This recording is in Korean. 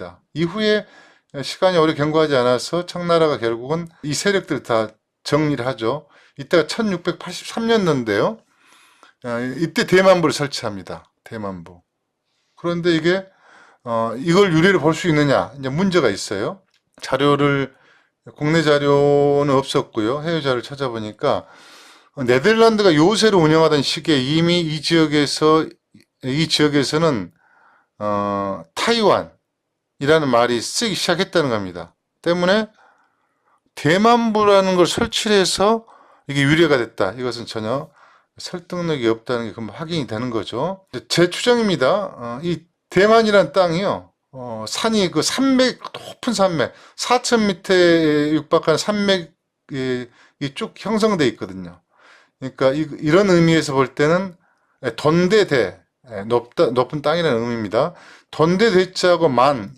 겁니다. 이후에 시간이 오래 경과하지 않아서 청나라가 결국은 이 세력들을 다 정리를 하죠. 이때가 1683년도인데요. 이때 대만부를 설치합니다. 대만부. 그런데 이게 어, 이걸 유래를 볼 수 있느냐 이제 문제가 있어요. 자료를 국내 자료는 없었고요. 해외 자료를 찾아보니까 네덜란드가 요새를 운영하던 시기에 이미 이 지역에서 이 지역에서는 어, 타이완 이라는 말이 쓰기 시작했다는 겁니다. 때문에 대만부라는 걸 설치를 해서 이게 유래가 됐다. 이것은 전혀 설득력이 없다는 게 금방 확인이 되는 거죠. 제 추정입니다. 어, 이 대만이라는 땅이요. 어, 산이 그 산맥, 높은 산맥, 4,000m에 육박한 산맥이 쭉 형성돼 있거든요. 그러니까 이, 이런 의미에서 볼 때는 돈대대, 높다, 높은 땅이라는 의미입니다. 돈대대자하고 만,